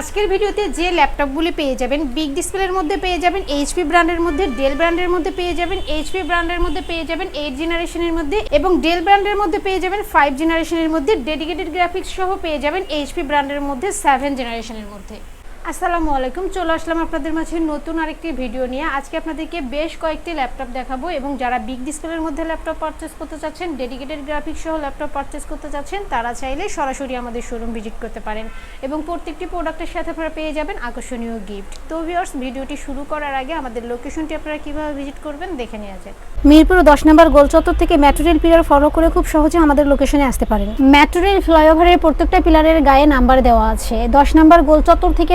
আজকের ভিডিওতে যে ল্যাপটপগুলি পেয়ে যাবেন, বিগ ডিসপ্লের মধ্যে পেয়ে যাবেন এইচপি ব্র্যান্ডের মধ্যে ডেল ব্র্যান্ডের মধ্যে পেয়ে যাবেন এইচপি ব্র্যান্ডের মধ্যে পেয়ে যাবেন এইট জেনারেশনের মধ্যে এবং ডেল ব্র্যান্ডের মধ্যে পেয়ে যাবেন ফাইভ জেনারেশনের মধ্যে ডেডিকেটেড গ্রাফিক্স সহ পেয়ে যাবেন এইচপি ব্র্যান্ডের মধ্যে সেভেন জেনারেশনের মধ্যে। আসসালামু আলাইকুম, চলে আসলাম আপনাদের মাঝে নতুন আরেকটি ভিডিও নিয়ে। আজকে আপনাদেরকে বেশ কয়েকটি ল্যাপটপ দেখাবো এবং যারা বিগ ডিসপ্লের মধ্যে ল্যাপটপ পারচেস করতে চাচ্ছেন ডেডিকেটেড গ্রাফিক্স সহ ল্যাপটপ পারচেস করতে চাচ্ছেন, তারা চাইলে সরাসরি আমাদের শোরুম ভিজিট করতে পারেন এবং প্রত্যেকটি প্রোডাক্টের সাথে আপনারা পেয়ে যাবেন আকর্ষণীয় গিফট তো ভিউয়ার্স ভিডিওটি শুরু করার আগে আমাদের লোকেশনটি আপনারা কীভাবে ভিজিট করবেন দেখে নেওয়া যাক। মিরপুর দশ নম্বর গোলচত্বর থেকে ম্যাটেরিয়াল পিলার ফলো করে খুব সহজে আমাদের লোকেশনে আসতে পারেন। ম্যাটেরিয়াল ফ্লাইওভারের প্রত্যেকটা পিলারের গায়ে নাম্বার দেওয়া আছে। দশ নম্বর গোলচত্বর থেকে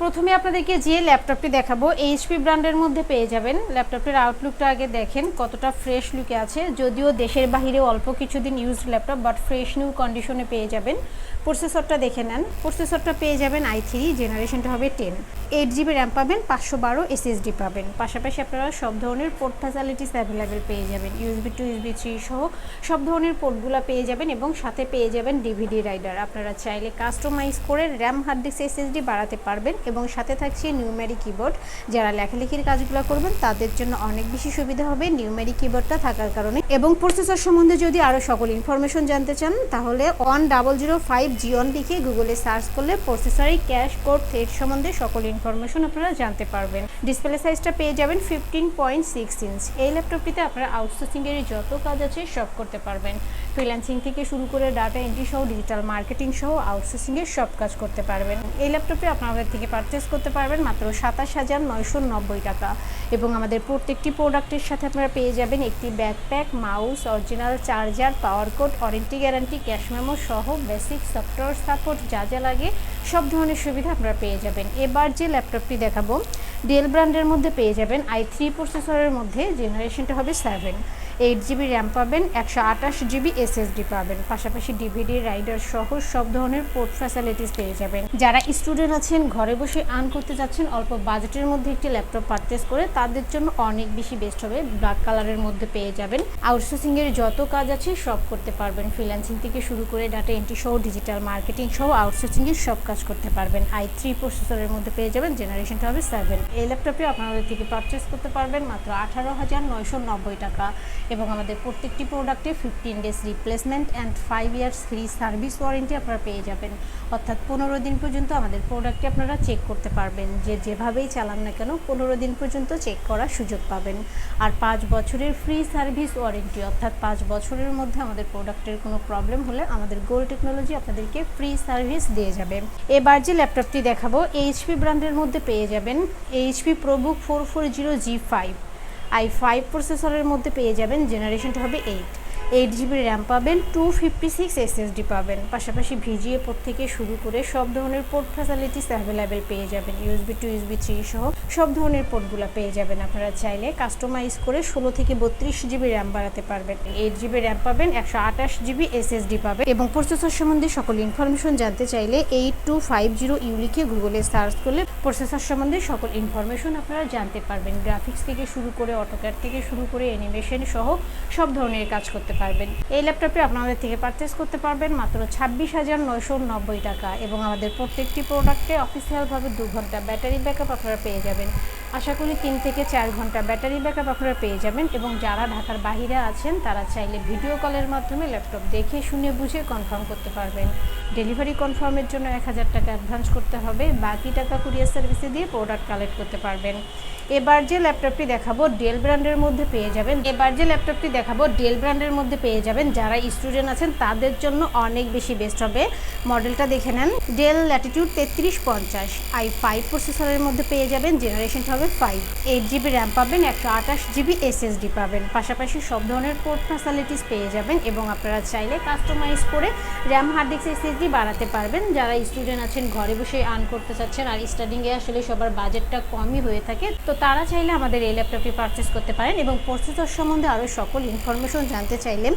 প্রথমে আপনাদেরকে যে ল্যাপটপটি দেখাবো এইচপি ব্র্যান্ডের মধ্যে পেয়ে যাবেন। ল্যাপটপটির আউটলুকটা আগে দেখেন, কতটা ফ্রেশ লুকে আছে। যদিও দেশের বাইরে অল্প কিছুদিন used laptop but fresh new কন্ডিশনে পেয়ে যাবেন। প্রসেসরটা দেখে নেন। প্রসেসরটা পেয়ে যাবেন আই থ্রি জেনারেশনটা হবে টেন এইট জিবি র্যাম পাবেন, পাঁচশো বারো এসএসডি পাবেন। পাশাপাশি আপনারা সব ধরনের পোর্ট ফ্যাসিলিটিস অ্যাভেলেবেল পেয়ে যাবেন। ইউএসবি টু ইউএসবি থ্রি সহ সব ধরনের পোর্টগুলো পেয়ে যাবেন এবং সাথে পেয়ে যাবেন ডিভিডি রাইডার আপনারা চাইলে কাস্টমাইজ করে র্যাম হার্ড ডিস্ক এসএসডি বাড়াতে পারবেন এবং সাথে থাকছে নিউমেরি কিবোর্ড। যারা লেখালেখির কাজগুলো করবেন, তাদের জন্য অনেক বেশি সুবিধা হবে নিউমেরি কিবোর্ডটা থাকার কারণে। এবং প্রসেসর সম্বন্ধে যদি আরও সকল ইনফরমেশন জানতে চান, তাহলে ওয়ান ডাবল জিরো ফাইভ জিওন লিখে গুগলে সার্চ করলে প্রসেসরে ক্যাশ কোড থ্রেড সম্বন্ধে সকল ইনফরমেশন আপনারা জানতে পারবেন। ডিসপ্লে সাইজটা পেয়ে যাবেন ফিফটিন পয়েন্ট সিক্স ইঞ্চ এই ল্যাপটপটিতে আপনারা আউটসোর্সিংয়ের যত কাজ আছে সব করতে পারবেন। ফ্রিল্যান্সিং থেকে শুরু করে ডাটা এন্ট্রি সহ ডিজিটাল মার্কেটিং সহ আউটসোর্সিংয়ের সব কাজ করতে পারবেন। এই ল্যাপটপে আপনাদের থেকে পারচেস করতে পারবেন মাত্র সাতাশ হাজার নয়শো নব্বই টাকা। এবং আমাদের প্রত্যেকটি প্রোডাক্টের সাথে আপনারা পেয়ে যাবেন একটি backpack mouse original charger power cord warranty guarantee cash memo সহ বেসিক সফটওয়্যার সাপোর্ট যা যা লাগে। সব ধরনের সুবিধা আপনারা পেয়ে যাবেন। এবার যে ল্যাপটপটি দেখাবো ডেল ব্র্যান্ডের মধ্যে পেয়ে যাবেন আই থ্রি প্রসেসরের মধ্যে জেনারেশনটা হবে সেভেন এইট জিবি র্যাম পাবেন, একশো আঠাশ জিবি এসএসডি পাবেন। পাশাপাশি ডিভিডি রাইডার সহ সব ধরনের পোর্ট ফ্যাসিলিটিস পেয়ে যাবেন। যারা স্টুডেন্ট আছেন, ঘরে বসে আর্ন করতে যাচ্ছেন, অল্প বাজেটের মধ্যে একটি ল্যাপটপ পারচেস করে, তাদের জন্য অনেক বেশি বেস্ট হবে। ব্ল্যাক কালারের মধ্যে পেয়ে যাবেন। আউটসোর্সিং এর যত কাজ আছে, সব করতে পারবেন। ফ্রিল্যান্সিং থেকে শুরু করে ডাটা এন্ট্রি সহ ডিজিটাল মার্কেটিং সহ আউটসোর্সিং এর সব কাজ করতে পারবেন। আই থ্রি প্রসেসরের মধ্যে পেয়ে যাবেন জেনারেশনটা হবে সেভেন এই ল্যাপটপটি আপনাদের থেকে পারচেস করতে পারবেন মাত্র আঠারো হাজার নয়শো নব্বই টাকা এবং আমাদের প্রত্যেকটি প্রোডাক্টে fifteen days replacement and five years free service warranty আপনারা পেয়ে যাবেন। অর্থাৎ পনেরো দিন পর্যন্ত আমাদের প্রোডাক্টটি আপনারা চেক করতে পারবেন। যে যেভাবেই চালান না কেন পনেরো দিন পর্যন্ত চেক করার সুযোগ পাবেন। আর পাঁচ বছরের ফ্রি সার্ভিস ওয়ারেন্টি অর্থাৎ পাঁচ বছরের মধ্যে আমাদের প্রোডাক্টের কোনো প্রবলেম হলে আমাদের গোল টেকনোলজি আপনাদেরকে ফ্রি সার্ভিস দিয়ে যাবে। এবার যে ল্যাপটপটি দেখাবো এইচপি ব্র্যান্ডের মধ্যে পেয়ে যাবেন HP ProBook four four zero G five i five প্রসেসরের মধ্যে পেয়ে যাবেন জেনারেশনটা হবে এইট এইট জিবি র্যাম পাবেন টু ফিফটি সিক্স এসএসডি পাবেন। পাশাপাশি ভিজিএ পোর্ট থেকে শুরু করে সব ধরনের পোর্ট ফ্যাসিলিটিস অ্যাভেলেবেল পেয়ে যাবেন ইউএসবি টু ইউএসবি থ্রি সহ সব ধরনের পোর্টগুলো পেয়ে যাবেন আপনারা চাইলে। কাস্টমাইজ করে ষোলো থেকে বত্রিশ জিবি র্যাম বাড়াতে পারবেন। এইট জিবি র্যাম পাবেন, একশো আঠাশ জিবি এসএসডি পাবেন। এবং প্রসেসর সম্বন্ধে সকল ইনফরমেশন জানতে চাইলে এইট টু ফাইভ জিরো ইউলিকে গুগলে সার্চ করলে প্রসেসর সম্বন্ধে সকল ইনফরমেশন আপনারা জানতে পারবেন। গ্রাফিক্স থেকে শুরু করে অটোক্যাড থেকে শুরু করে অ্যানিমেশন সহ সব ধরনের কাজ করতে পারবেন। এই ল্যাপটপে আপনাদের থেকে পারচেস করতে পারবেন মাত্র ছাব্বিশ হাজার নয়শো নব্বই টাকা এবং আমাদের প্রত্যেকটি প্রোডাক্টে অফিসিয়ালভাবে দু ঘণ্টা ব্যাটারি ব্যাকআপ আপনারা পেয়ে যাবেন। আশা করি তিন থেকে চার ঘণ্টা ব্যাটারি ব্যাকআপ আপনারা পেয়ে যাবেন এবং যারা ঢাকার বাহিরে আছেন, তারা চাইলে ভিডিও কলের মাধ্যমে ল্যাপটপ দেখে, শুনে, বুঝে কনফার্ম করতে পারবেন। ডেলিভারি কনফার্মের জন্য এক হাজার টাকা অ্যাডভান্স করতে হবে। বাকি টাকা কুরিয়ার সার্ভিসে দিয়ে প্রোডাক্ট কালেক্ট করতে পারবেন। এবার যে ল্যাপটপটি দেখাবো ডেল ব্র্যান্ডের মধ্যে পেয়ে যাবেন। এবার যে ল্যাপটপটি দেখাবো ডেল ব্র্যান্ডের মধ্যে পেয়ে যাবেন। যারা স্টুডেন্ট আছেন, তাদের জন্য অনেক বেশি বেস্ট হবে। মডেলটা দেখে নেন। ডেল ল্যাটিটিউড তেত্রিশ পঞ্চাশ। আই ফাইভ প্রসেসরের মধ্যে পেয়ে যাবেন। জেনারেশনটা হবে ফাইভ এইট জিবি র্যাম পাবেন, একশো আঠাশ জিবি এসএসডি পাবেন। পাশাপাশি সব ধরনের পোর্ট ফ্যাসিলিটিস পেয়ে যাবেন এবং আপনারা চাইলে কাস্টমাইজ করে র্যাম হার্ড ডিস্ক এসএসডি বাড়াতে পারবেন। যারা স্টুডেন্ট আছেন, ঘরে বসে আর্ন করতে চাচ্ছেন আর স্টাডিংয়ে আসলে সবার বাজেটটা কমই হয়ে থাকে, তো তারা চাইলে আমাদের এই ল্যাপটপটি পারচেস করতে পারেন এবং প্রসেসর সম্বন্ধে আরও সকল ইনফরমেশন জানতে চাইলে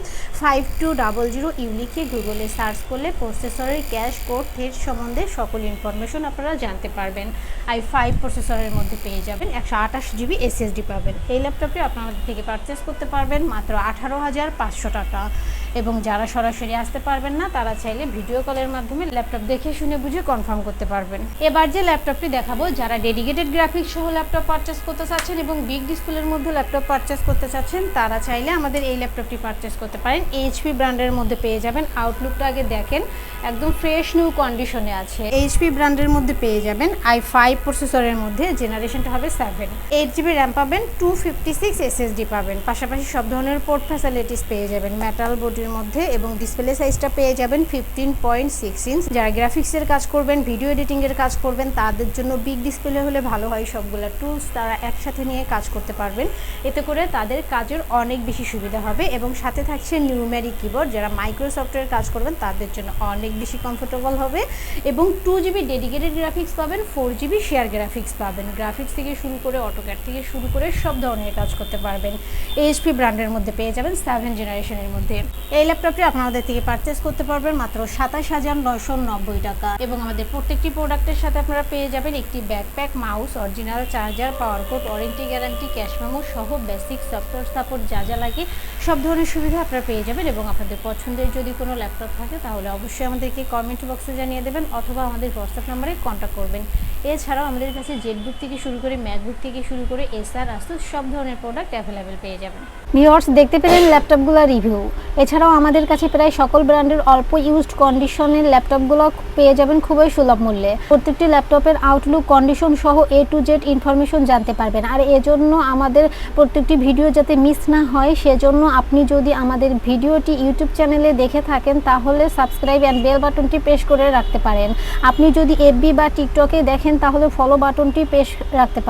ফাইভ টু ডাবল জিরো ইউলিকে গুগলে সার্চ করলে প্রসেসরের ক্যাশ কোড থেট সম্বন্ধে সকল ইনফরমেশন আপনারা জানতে পারবেন। আই ফাইভ প্রসেসরের মধ্যে পেয়ে যাবেন। একশো আঠাশ জিবি এসএসডি পাবেন। এই ল্যাপটপটি আপনারা আমাদের থেকে পারচেস করতে পারবেন মাত্র আঠারো হাজার পাঁচশো টাকা। এবং যারা সরাসরি আসতে পারবেন না, তারা চাইলে ভিডিও কলের মাধ্যমে ল্যাপটপ দেখে শুনে বুঝে কনফার্ম করতে পারবেন। এবার যে ল্যাপটপটি দেখাবো, যারা ডেডিকেটেড গ্রাফিক্স সহ ল্যাপটপ পারচেস করতে চাচ্ছেন এবং বিগ ডিসপ্লের মধ্যে ল্যাপটপ পারচেস করতে চাচ্ছেন, তারা চাইলে আমাদের এই ল্যাপটপটি পারচেস করতে পারেন। এইচপি ব্র্যান্ডের মধ্যে পেয়ে যাবেন। আউটলুকটা আগে দেখেন, একদম ফ্রেশ নিউ কন্ডিশনে আছে। এইচপি ব্র্যান্ডের মধ্যে পেয়ে যাবেন আই ফাইভ প্রসেসরের মধ্যে জেনারেশনটা হবে সেভেন এইট জিবি র্যাম পাবেন টু ফিফটি সিক্স এসএসডি পাবেন। পাশাপাশি সব ধরনের পোর্ট ফ্যাসিলিটিস পেয়ে যাবেন। মেটাল বডির মধ্যে এবং ডিসপ্লে সাইজটা পেয়ে যাবেন ফিফটিন পয়েন্ট সিক্স ইঞ্চ যারা গ্রাফিক্সের কাজ করবেন ভিডিও এডিটিংয়ের কাজ করবেন, তাদের জন্য বিগ ডিসপ্লে হলে ভালো হয়। সবগুলো টুলস তারা একসাথে নিয়ে কাজ করতে পারবেন। এতে করে তাদের কাজের অনেক বেশি সুবিধা হবে এবং সাথে থাকছে নিউমেরিক কিবোর্ড যারা মাইক্রোসফটের কাজ করবেন, তাদের জন্য অনেক বেশি কমফোর্টেবল হবে। এবং টু জিবি ডেডিকেটেড গ্রাফিক্স পাবেন ফোর জিবি শেয়ার গ্রাফিক্স পাবেন। গ্রাফিক্স থেকে শুরু করে অটোক্যাট থেকে শুরু করে সব ধরনের কাজ করতে পারবেন। এইচপি ব্র্যান্ডের মধ্যে পেয়ে যাবেন সেভেন জেনারেশনের মধ্যে। এই ল্যাপটপটি আপনাদের থেকে পারচেস করতে পারবেন মাত্র সাতাশ হাজার নয়শো নব্বই টাকা। এবং আমাদের প্রত্যেকটি প্রোডাক্টের সাথে আপনারা পেয়ে যাবেন একটি backpack mouse original charger power cord warranty guarantee cash memo সহ বেসিক সফটওয়্যার সাপোর্ট যা যা লাগে, সব ধরনের সুবিধা আপনারা পেয়ে যাবেন। এবং আপনাদের পছন্দের যদি কোনো ল্যাপটপ থাকে, তাহলে অবশ্যই আমাদেরকে কমেন্ট বক্সে জানিয়ে দেবেন অথবা আমাদের হোয়াটসঅ্যাপ নাম্বারে কন্ট্যাক্ট করবেন। এছাড়াও আমাদের কাছে জেটবুক থেকে শুরু করে ম্যাকবুক থেকে শুরু করে এসআর আসুস সব ধরনের প্রোডাক্ট অ্যাভেলেবেল পেয়ে যাবেন। ভিওর্স দেখতে পেলেন ল্যাপটপগুলোর রিভিউ এছাড়াও আমাদের কাছে প্রায় সকল ব্র্যান্ডের অল্প ইউজড কন্ডিশনের ল্যাপটপগুলো পেয়ে যাবেন খুবই সুলভ মূল্যে। প্রত্যেকটি ল্যাপটপের আউটলুক কন্ডিশন সহ এ টু জেড ইনফরমেশন জানতে পারবেন। আর এজন্য আমাদের প্রত্যেকটি ভিডিও যাতে মিস না হয়, সেজন্য আপনি যদি আমাদের ভিডিওটি ইউটিউব চ্যানেলে দেখে থাকেন, তাহলে সাবস্ক্রাইব অ্যান্ড বেল বাটনটি প্রেস করে রাখতে পারেন। আপনি যদি এফবি বা টিকটকে দেখেন, তাহলে ফলো বাটনটি প্রেস রাখতে পারেন।